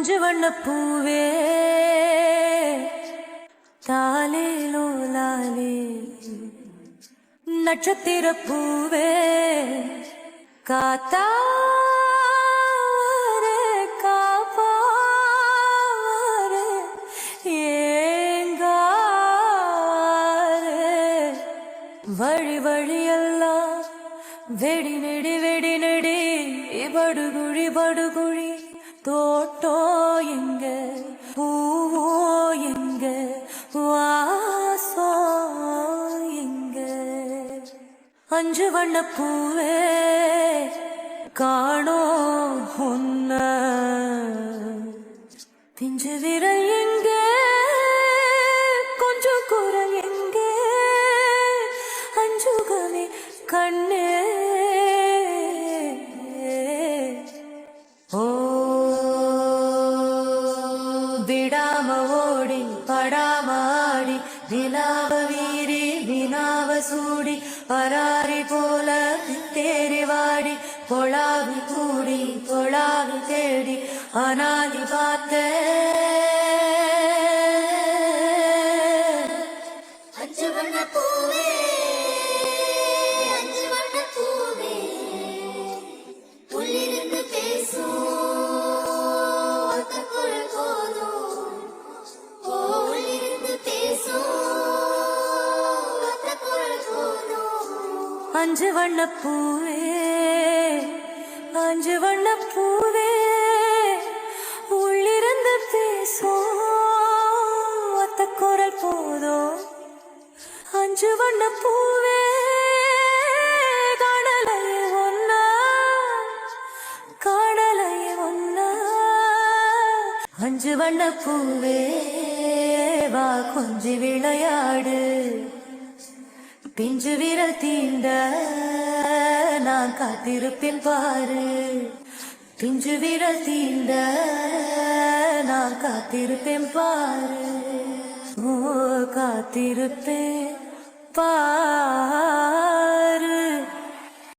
மஞ்சு வண்ண பூவே. தாலேலோ லாலே. நட்சத்திர பூவே. காத்தாரே காப்பாரே. ஏங்காரே. வழி வழியெல்லாம் வெடி நெடி வெடி நெடி படுகுழி படுகுழி. தோட்டோ எங்க பூவோ எங்க வாசோ எங்க? அஞ்சு வண்ண பூவே காணோ உன்ன. பிஞ்சு விரல் எங்க கொஞ்சம் குரல் எங்கே? அஞ்சுகமே கண்ணே. விடாம ஓடி படாம ஆடி நிலாவ வீரி வினாவ சூடி பராரி போல தேறி வாடி பொழாவி கூடி பொழாவி தேடி அனாதி பார்த்தேன் அஞ்சு வண்ண பூவே அஞ்சு வண்ண பூவே உள்ளிருந்து பேசும் ஒத்த குரல் போதும் அஞ்சு வண்ண பூவே காணலையே ஒன்னா காணலையே ஒன்னா அஞ்சு வண்ண பூவே வா கொஞ்சி விளையாடு. பிஞ்சு விரல் தீண்ட நான் காத்திருப்பேன் பாரு. பிஞ்சு விரல் தீண்ட நான் காத்திருப்பேன் பாரு. ஓ காத்திருப்பேன் பா